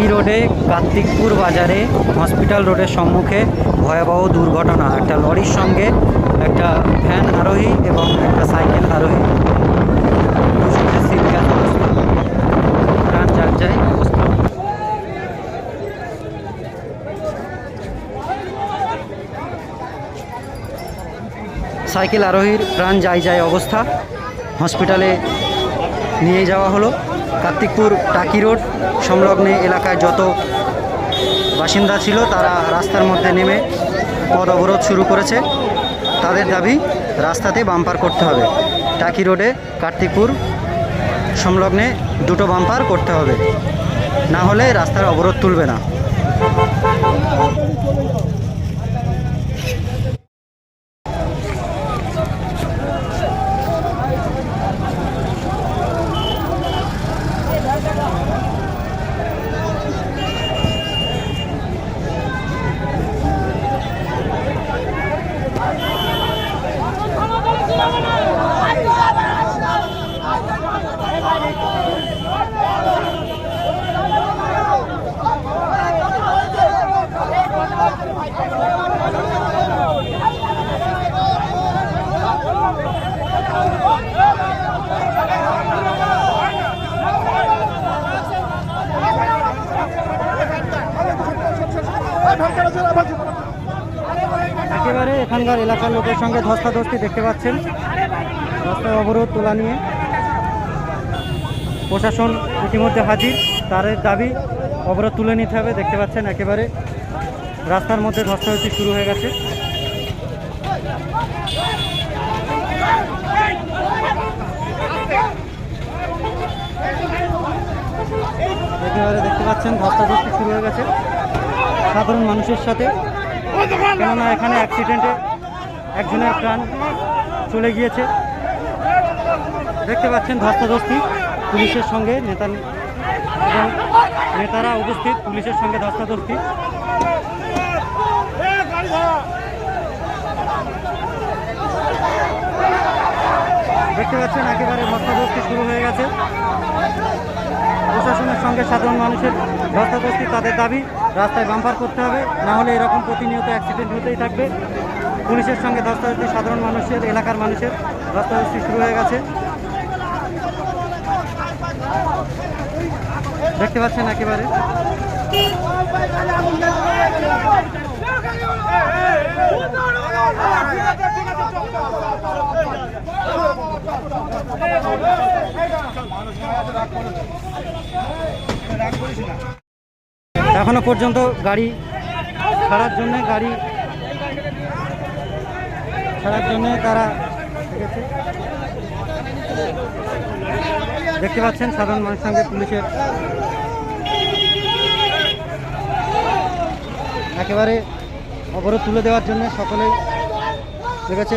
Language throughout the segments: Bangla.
টাকি রোডে, কার্তিকপুর বাজারে, হসপিটাল রোডের সম্মুখে ভয়াবহ দুর্ঘটনা। একটা লরির সঙ্গে একটা ভ্যান আরোহী এবং একটা সাইকেল আরোহী সাইকেল আরোহীর প্রাণ যায় যায় অবস্থা। হসপিটালে নিয়ে যাওয়া হলো। কার্তিকপুর টাকি রোড সংলগ্নে এলাকায় যত বাসিন্দা ছিল তারা রাস্তার মধ্যে নেমে পদ অবরোধ শুরু করেছে। তাদের দাবি, রাস্তাতে বাম্পার করতে হবে। টাকি রোডে কার্তিকপুর সংলগ্নে দুটো বাম্পার করতে হবে। না হলে রাস্তার অবরোধ তুলবে না একেবারে এখানকার এলাকার লোকের সঙ্গে ধস্তাধস্তি দেখতে পাচ্ছেন। রাস্তায় অবরোধ, তোলা নিয়ে। প্রশাসন ইতিমধ্যে হাজির। তাদের দাবি, অবরোধ তুলে নিতে হবে, দেখতে পাচ্ছেন একেবারে। রাস্তার মধ্যে ধস্তাধস্তি শুরু হয়ে গেছে। একেবারে দেখতে পাচ্ছেন ধস্তাধস্তি শুরু হয়ে গেছে। সাধারণ মানুষের সাথে কেননা এখানে অ্যাক্সিডেন্টে একজনের প্রাণ চলে গিয়েছে। দেখতে পাচ্ছেন ধস্তাধস্তি পুলিশের সঙ্গে নেতা এবং নেতারা উপস্থিত পুলিশের সঙ্গে ধস্তাধস্তি। দেখতে পাচ্ছেন একেবারে ধস্তাধস্তি শুরু হয়ে গেছে। প্রশাসনের সঙ্গে সাধারণ মানুষের ধস্তাধস্তি তাদের দাবি রাস্তায় বাম্পার করতে হবে না হলে এরকম প্রতিনিয়ত অ্যাক্সিডেন্ট হতেই থাকবে পুলিশের সঙ্গে ধস্তাধস্তি সাধারণ মানুষের এলাকার মানুষের ধস্তাধস্তি শুরু হয়ে গেছে দেখতে পাচ্ছেন একেবারে এখনও পর্যন্ত গাড়ি ছাড়ার জন্য, গাড়ি ছাড়ার জন্য তারা। দেখতে পাচ্ছেন সাধারণ মানুষের সঙ্গে পুলিশের একেবারে অবরোধ তুলে দেওয়ার জন্য সকলেই রেখেছে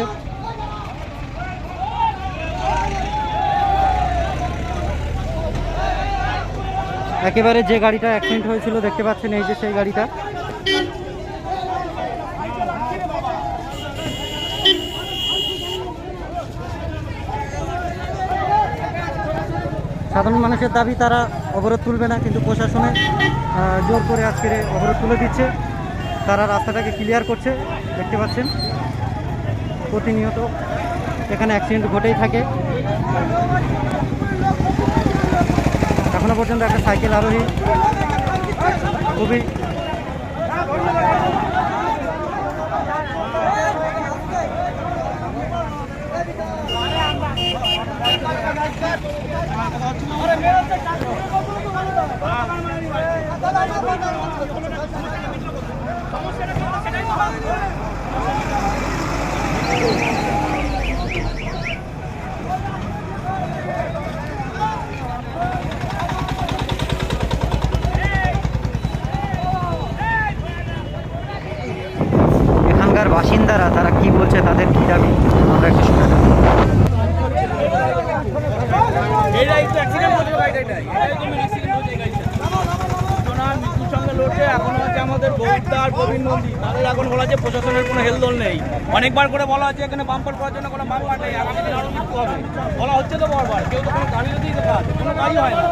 একেবারে যে গাড়িটা অ্যাক্সিডেন্ট হয়েছিল দেখতে পাচ্ছেন এই যে সেই গাড়িটা। সাধারণ মানুষের দাবি, তারা অবরোধ তুলবে না, কিন্তু প্রশাসনে জোর করে আজকের অবরোধ তুলে দিচ্ছে। তারা রাস্তাটাকে ক্লিয়ার করছে, দেখতে পাচ্ছেন। প্রতিনিয়ত এখানে অ্যাক্সিডেন্ট ঘটেই থাকে। পর্যন্ত একটা সাইকেল আরোহী। খুবই এখানকার এটাই তো অ্যাক্সিডেন্ট হয়েছে গাড়িটা এটাই এটাই তো অ্যাক্সিডেন্ট হয়েছে গাড়িটা ঘটনা মৃত্যুর সঙ্গে লড়ছে এখন হচ্ছে আমাদের গৌরদার প্রবীণ নন্দী তাদের এখন বলা যে প্রশাসনের কোনো হেলদোল নেই অনেকবার করে বলা হচ্ছে এখানে বাম্পার করার জন্য কোনো বাম্পার নেই আগামী দিনে আরও মৃত্যু হবে বলা হচ্ছে তো বারবার কেউ তো কোনো গাড়ি দিতে কাজ কোনো গাড়ি হয় না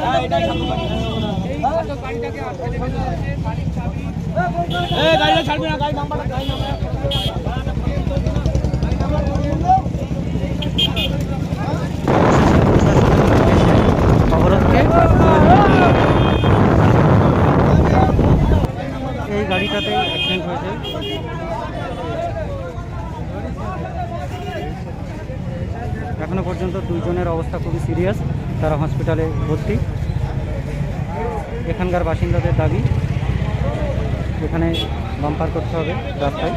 হ্যাঁ, এটাই এই গাড়িটা এই গাড়িটাতে অ্যাক্সিডেন্ট হয়েছে। এখনও পর্যন্ত দুইজনের অবস্থা খুবই সিরিয়াস তারা হসপিটালে ভর্তি। এখানকার বাসিন্দাদের দাবি এখানে বাম্পার করতে হবে রাস্তায়।